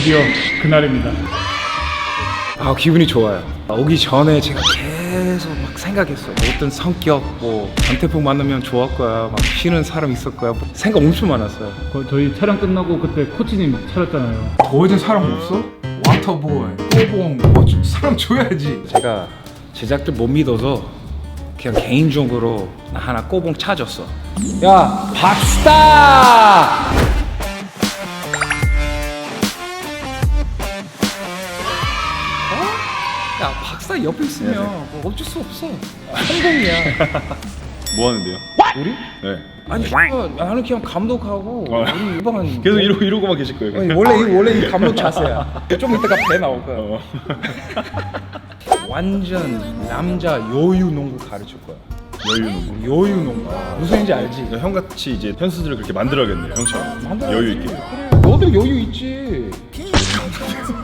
드디어 그날입니다. 아 기분이 좋아요. 오기 전에 제가 계속 막 생각했어요. 어떤 성격, 뭐 전태풍 만나면 좋을 거야, 막 싫은 사람 있을 거야. 뭐 생각 엄청 많았어요. 거- 저희 촬영 끝나고 그때 코치님 차렸잖아요. 더 이상 사람 없어? 와터보이, 꼬봉, 뭐 좀 사람 줘야지. 제가 제작들 못 믿어서 그냥 개인적으로 나 하나 꼬봉 찾았어. 야 박스타! 야 박사 옆에 있으면 뭐 어쩔 수 없어. 성공이야. 뭐 하는데요? 우리? 네. 아니 어, 나는 그냥 감독하고 어. 우리 일반 계속 이러고 이러고만 계실 거예요. 아니, 원래 이 원래 이 감독 자세야. 좀 이따가 배 나올 거야. 어. 완전 남자 여유 농구 가르칠 거야. 여유 농구. 여유 농구. 무슨 인지 알지? 형 같이 이제 현수들을 그렇게 만들어야겠네요. 형처럼 만들어야지. 여유 있게. 그래, 너도 여유 있지.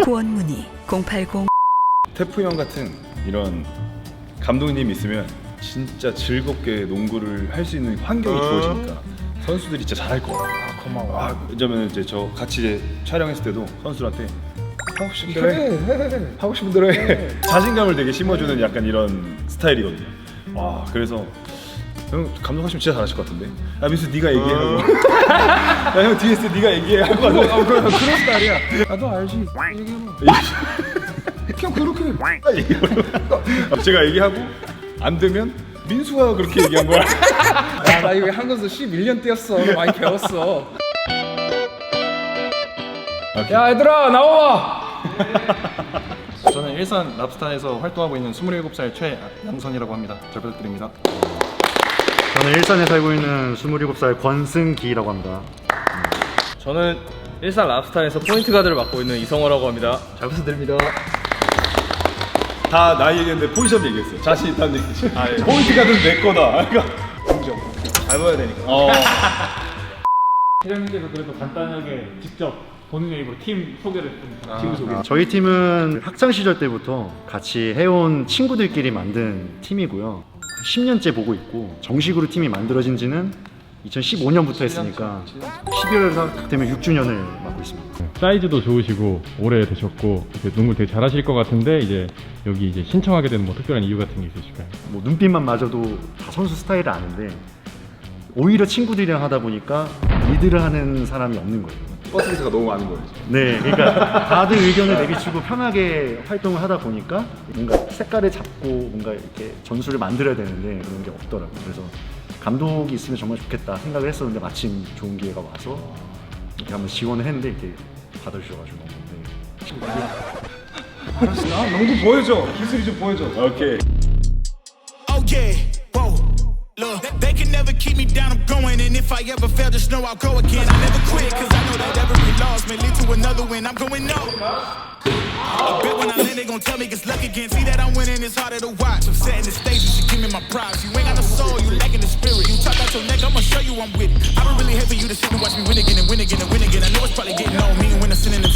후원 문의 080 태프 형 같은 이런 감독님 있으면 진짜 즐겁게 농구를 할 수 있는 환경이 주어지니까 선수들이 진짜 잘할 거야. 아 고마워. 아, 왜냐면 이제 저 같이 이제 촬영했을 때도 선수들한테 하고 싶은 대로 해. 해. 하고 싶은 대로 해. 자신감을 되게 심어주는 약간 이런 스타일이거든요. 와 그래서 형 감독하시면 진짜 잘하실 것 같은데. 아 민수 네가 얘기하고. 야형 뒤에 있어 네가 얘기해 할것 같아. 어, 그래, 그런 스타일이야. 나도 알지. 얘기해봐. 그냥 그렇게. 아, 제가 얘기하고 안 되면 민수가 그렇게 얘기한 거야. 야, 나 이거 한국에서 11년 뛰었어. 많이 배웠어. 야, 얘들아, 나와! 저는 일산 랍스타에서 활동하고 있는 27살 최양선이라고 합니다. 잘 부탁드립니다. 저는 일산에 살고 있는 27살 권승기라고 합니다. 저는 일산 랍스타에서 포인트 가드를 맡고 있는 이성호라고 합니다. 잘 부탁드립니다. 다 나이 얘기했는데 포지션 얘기했어요. 자신 있다는 얘기지. 포인트 가드는 내 거다. 그러니까 잘 봐야 되니까. 어. 회장님께서 그래도 간단하게 직접 본인의 입으로 팀 소개를 좀 팀 소개. 아, 저희 팀은 학창 시절 때부터 같이 해온 친구들끼리 만든 팀이고요. 10년째 보고 있고 정식으로 팀이 만들어진 지는 2015년부터 했으니까 12월 딱 되면 6주년을 맞고 있습니다. 사이즈도 좋으시고 오래 되셨고 이렇게 농구 되게 잘하실 것 같은데 이제 여기 이제 신청하게 되는 뭐 특별한 이유 같은 게 있으실까요? 뭐 눈빛만 맞아도 다 선수 스타일을 아는데 오히려 친구들이랑 하다 보니까 리드를 하는 사람이 없는 거예요. 버스 기사가 너무 많은 거예요. 네, 그러니까 다들 의견을 내비치고 편하게 활동을 하다 보니까 뭔가 색깔을 잡고 뭔가 이렇게 전술을 만들어야 되는데 그런 게 없더라고요. 그래서 감독이 있으면 정말 좋겠다 생각을 했었는데 마침 좋은 기회가 와서 이렇게 한번 지원을 했는데 이렇게 받아주셔가지고 너무 네. 알았어, 나 농구 보여줘. 기술이 좀 보여줘. 오케이. Oh yeah, whoa. Look, they can never keep me down. I'm going, and if I ever fail, just know I'll go again. I never quit, cause I know that every loss may lead to another win. I'm going no. I bet when I land, they gon' tell me it's luck again. See that I'm winning, it's harder to watch. I'm setting the stage, you should give me my props. You ain't got no soul, you lacking the spirit. You talk out your neck, I'ma show you I'm with it. I don't really hate for you to sit and watch me win again and win again and win again. I know it's probably getting on me when I'm synonym. So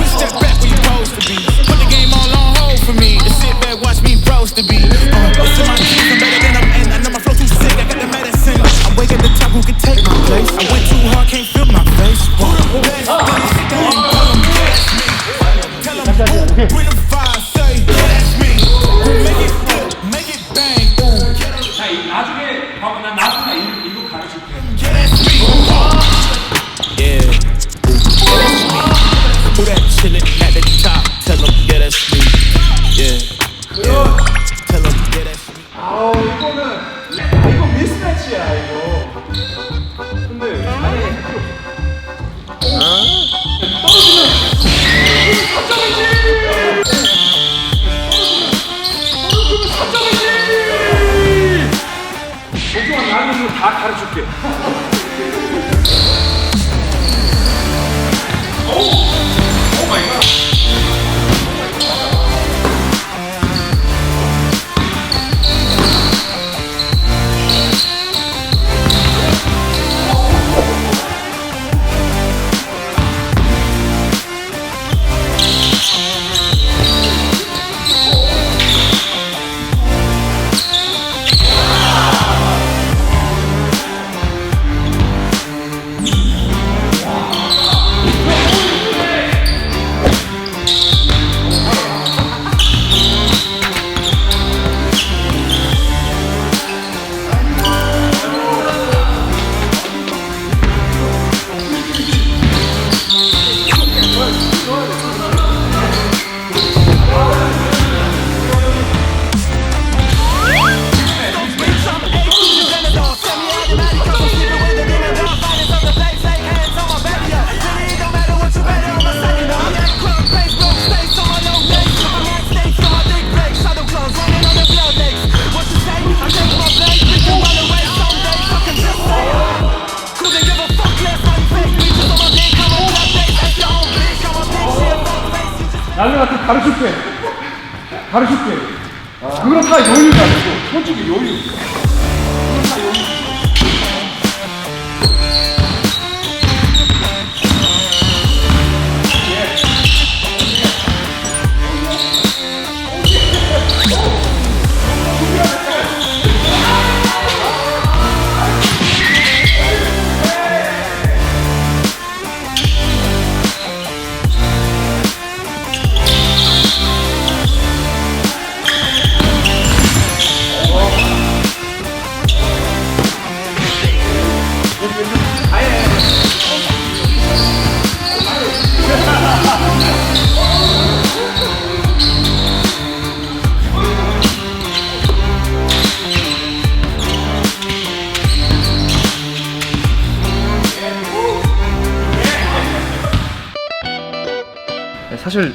who can take my place? I went too hard, can't feel my face. Who the best? Them, that's me. Tell them, who bring the 가르쳐줄게. 가르쳐줄게. 그건 다 여유가 아니고 솔직히 여유. 사실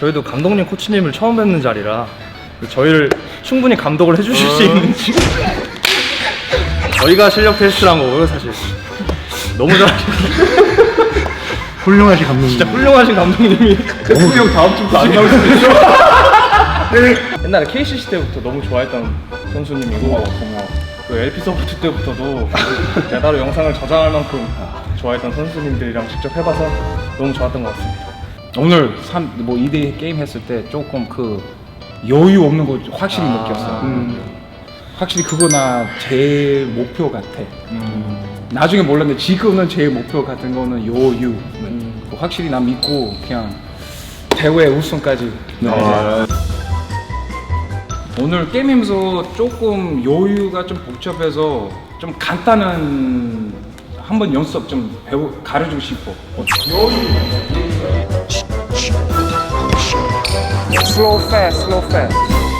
저희도 감독님 코치님을 처음 뵙는 자리라 저희를 충분히 감독을 해주실 수 있는지 저희가 실력 테스트를 한 거고요 사실 너무 잘하시고 훌륭하신 감독님. 진짜 훌륭하신 감독님이 대통령 형 다음 주부터 안 나올 수도 있어. 옛날에 KCC 때부터 너무 좋아했던 선수님이고 그 LP 소프트 때부터도 제가 따로 영상을 저장할 만큼 좋아했던 선수님들이랑 직접 해봐서 너무 좋았던 것 같습니다 오늘 3, 뭐 2대 게임 했을 때 조금 그 여유 없는 거 확실히 느꼈어. 확실히 그거 나 제일 목표 같아. 나중에 몰랐는데 지금은 제일 목표 같은 거는 여유. 그거 확실히 나 믿고 그냥 대회 우승까지. 아, 오늘 게임하면서 조금 여유가 좀 복잡해서 좀 간단한 한번 연습 좀 배우 가르치고 싶어. 여유. Slow fast, slow fast.